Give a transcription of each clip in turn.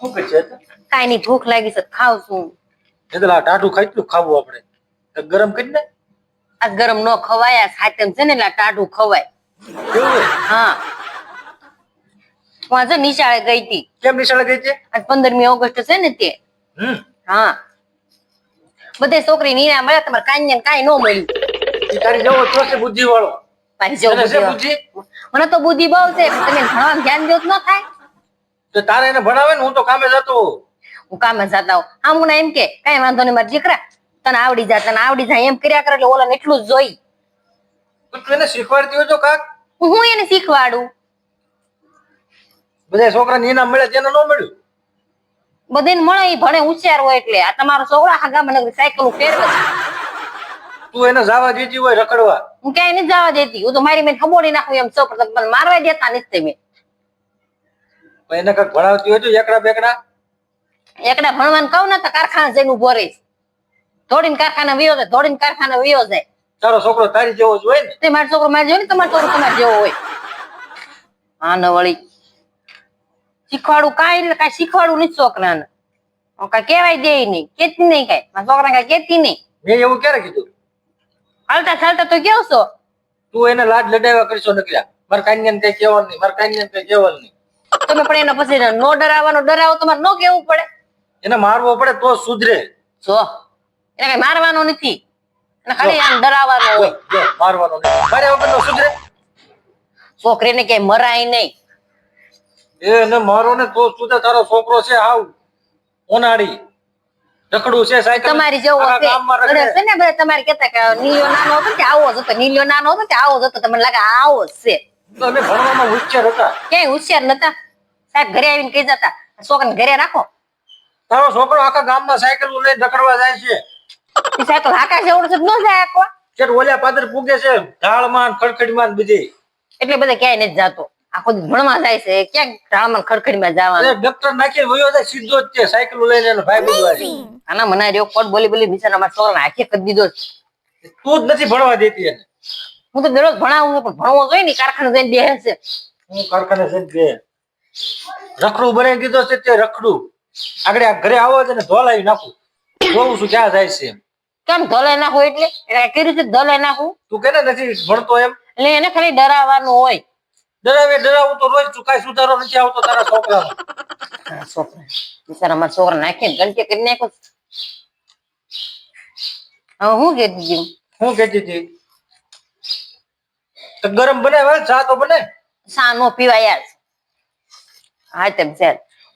શું કે છે? કાઈ ની ભૂખ લાગી છે ખાવ છું. એ તો ખાઈટલું ખાવું આપણે. ગરમ કરી ને? આ ગરમ નો ખવાય આ સાતમ છે ને એટલે ટાઢું ખવાય. હા. હું આજે નિશાળે ગઈ હતી. કેમ નિશાળે ગઈ છે આજ પંદરમી ઓગસ્ટ છે ને તે. હા. બધે છોકરી નીના મળ્યા તમારે કાંઈ ને કાંઈ ન મળ્યું. તારી જવો છો છે બુદ્ધિ વાળો મારી જેવું બુદ્ધિ બુદ્ધિ? મને તો બુદ્ધિ બહુ છે તમે ભણવામાં ધ્યાન દો તો ન થાય. તો તારે એને ભણાવે ને હું તો કામે જતો હું કામે જતા હોઉં. આમ હું એમ કે કઈ વાંધો નહીં મારા દીકરા તને આવડી જાય તને આવડી જાય એમ કર્યા કરે એટલે ઓલા એટલું જ જોઈ. તું એને શીખવાડતી હોય તો કાક. હું હું એને શીખવાડું? બધા છોકરાને ઇનામ મળે તેને ન મળ્યું. બધાને મળે એ ભણે હોશિયાર હોય એટલે. આ તમારો છોકરો હાગા મને સાયકલ ફેરવે. તું એને જવા દેતી હોય રખડવા. હું ક્યાંય નથી જવા દેતી. હું તો મારી મેં ખબોડી નાખું એમ. છો પણ મારવા દેતા નથી તમે પણ એને કાંઈક ભણાવતી હોય તો એકડા બેકડા? એકડા ભણવાનું કહું ને તો કારખાના જઈને ઊભો રહીશ. દોડીને કારખાના વિયો જાય દોડીને કારખાના વિયો જાય. તારો છોકરો તારી જેવો જ હોય ને? તે મારો છોકરો મારે જેવો ને તમારો છોકરો તમારે જેવો હોય. હા ન વળી શીખવાડું કાંઈ એટલે કાંઈ શીખવાડું નથી છોકરાને. કાંઈ કહેવાય દે નહીં કેતી નહીં કાંઈ. મારા છોકરા કાંઈ કેતી નહીં. મેં એવું ક્યારે કીધું? હાલતા ચાલતા તો કેવું છો? તું એને લાજ લડાવ્યા કરશો નીકળ્યા મારે કાંઈ કઈ કહેવાનું નહીં મારે કાંઈ કઈ કહેવાનું નહીં. તમે પણ એના પછી નો ડરાવવાનો ડરાવો તમારે નો કેવું પડે. એને મારવો પડે તો સુધરે. જો એને કઈ મારવાનો નથી. એને ખાલી આમ ડરાવવાનો હોય. જો, મારવાનો મારે વગર નો સુધરે. છોકરીને કે મરાય નહીં. એને મારો ને તો સુધરે. તારો છોકરો છે હાવ ઓનાળી રખડું છે સાયકલ. તમારી જેવો છે. ને તમારે કેતા કે નીલો નાનો હતો ને આવો હતો. નીલિયો નાનો હતો આવો હતો. તમને લાગે આવો છે. તો ભણવામાં હોશિયાર હતા. ક્યાંય હોશિયાર નતા. સાહેબ ઘરે આવીને કહી જતા છોકરાને ઘરે રાખો. તારો છોકરો આખા ગામમાં સાયકલ લઈને રખડવા જાય છે. સાયકલ હાકા છે તો ન જાય આખો. છેક ઓલ્યા પાદર પૂગે છે ઢાળમાં ખડખડીમાં ને બધી. એટલે બધા ક્યાંય નથી જાતો. આખો ભણવા જાય છે ક્યાંક ઢાળમાં ખડખડીમાં જવાનું. ડોક્ટર નાખી વયો જાય સીધો જ છે સાયકલ લઈને એનો ભાઈ બધું આના મનાય રહ્યો કોટ બોલી બોલી બિચારા મારા છોકરાને આખી કરી દીધો તું જ નથી ભણવા દેતી એને. હું તો દરરોજ ભણાવું છું પણ ભણવો જોઈએ ને કારખાને જઈને બેસે છે. હું કારખાને જઈને ને બે રખડું બનાવી દીધો છે તે રખડું. આગળ આ ઘરે આવો છે ને ધોલાવી નાખું. જોઉં છું ક્યાં જાય છે એમ. કેમ ધોલાઈ નાખું એટલે? કેવી રીતે ધોલાઈ નાખું. તું કેને નથી ભણતો એમ? એટલે એને ખાલી ડરાવવાનું હોય. ડરાવે ડરાવું તો રોજ તું સુધારો નથી આવતો તારા છોકરાનો. છોકરા. બિચારા મારા છોકરા નાખીને ગંટે કરી નાખ્યો. હવે હું કેતી હતી? હું કેતી હતી? તો ગરમ બનાવે ચા તો બને. શા નો પીવાય યાર હા તેમ છે.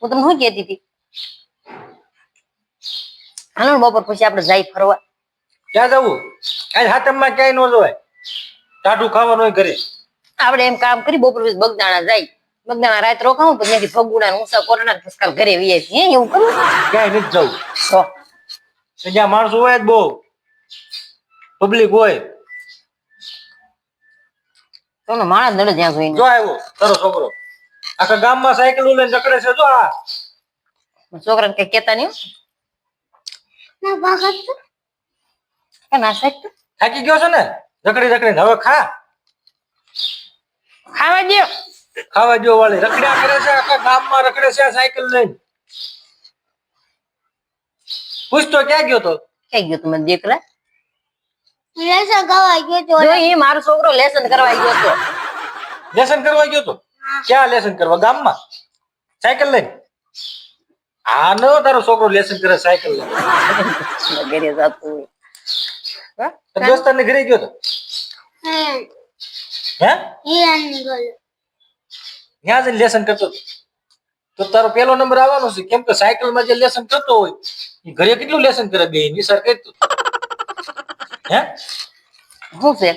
હું તમને શું કહેતી હતી? હાલો બપોર પછી આપણે જાય ફરવા. ક્યાં જવું? આજ હાથમમાં ક્યાંય ન જવાય. ટાઢું ખાવાનું હોય ઘરે. આપણે એમ કામ કરી બપોર પછી બગદાણા જાય. બગદાણા રાત રોકાવું તો ત્યાંથી ફગુડા ઊંચા કોરોના ફસકાલ કાલ ઘરે વીએ છીએ એવું કરું ક્યાંય નથી જવું. તો? તો માણસો હોય જ બહુ. પબ્લિક હોય. તો માણસ નડે જ્યાં જોઈને. જો આવ્યો તારો છોકરો. આખા ગામમાં સાયકલ લઈને જકડે છે જો આ. છોકરાને કઈ કેતા નહીં હો. કે ના સાહેબ થાકી ગયો છે ને? રખડી રખડીને હવે ખા. ખાવા દ્યો. ખાવા દો વાળી. રખડ્યા કરે છે આખા ગામમાં રખડે છે આ સાયકલ લઈને. પૂછતો ક્યાં ગયો તો? ક્યાં ગયો તમે દીકરા? લેસન કરવા ગયો તો. એ મારો છોકરો લેસન કરવા ગયો તો. લેસન કરવા ગયો તો? ક્યાં લેસન કરવા? ગામમાં? સાયકલ લઈને? આ ન તારો છોકરો લેસન કરે સાયકલ લઈને. ઘરે જતું હા? દોસ્તાર ને ઘરે ગયો તો? હે? હે ત્યાં જઈને લેસન કરતો હતો. તો તારો પેલો નંબર આવવાનો છે. કેમ કે સાયકલમાં જે લેસન કરતો હોય એ ઘરે કેટલું લેસન કરે બે નિસાર કરતો હે? શું છે?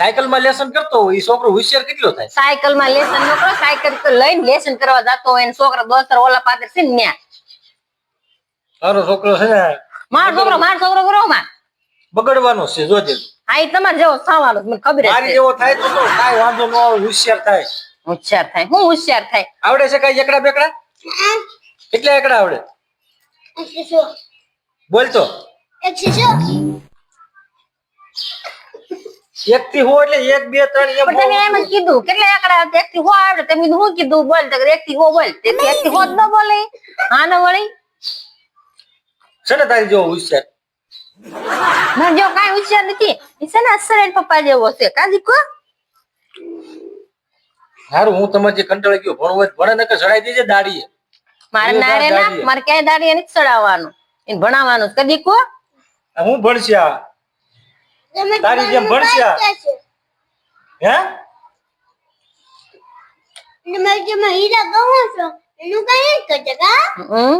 સાયકલમાં લેસન કરતો હોય એ છોકરો હોશિયાર કેટલો થાય? સાયકલમાં લેસન ન કરો સાયકલ તો લઈને લેસન કરવા જતો હોય ને છોકરો દોસ્તર ઓલા પાત્ર છે ને ન્યા. તારો છોકરો છે ને માર છોકરો માર છોકરો કરો માં બગડવાનો છે જોજે. હા એ તમારે જેવો થવાનો મને ખબર છે. મારી જેવો થાય તો તો કાઈ વાંધો ન આવે હોશિયાર થાય. હોશિયાર થાય. હું હોશિયાર થાય? આવડે છે કાઈ એકડા બેકડા? કેટલા એકડા આવડે? એકસો બોલ તો એકસો એક થી હો એટલે એક બે ત્રણ એમ તમે એમ જ કીધું કેટલા આંકડા એક થી હો આવડે તમે કીધું શું કીધું બોલ તો એક થી હો બોલ તે એક થી હો ન બોલે. હા ન વળી? છે ને તારી જેવો હોશિયાર? મને જો કાંઈ હોશિયાર નથી. ઈ છે ને અસર પપ્પા જેવો છે. કાજી કો હારું હું તમારે જે કંટાળી ગયો ભણવું હોય ભણે નકર ચડાઈ દેજે દાડીએ. મારે એ ના રે દાડીએ. ના મારે ક્યાંય દાડી નથી ચડાવવાનું એને ભણાવવાનું. કદી કો હું ભણશે આ? તમે તારી જેમ ભણશે. હે? તમે જેમાં હીરા કહો છો એનું કઈ કરતા? કા હમ?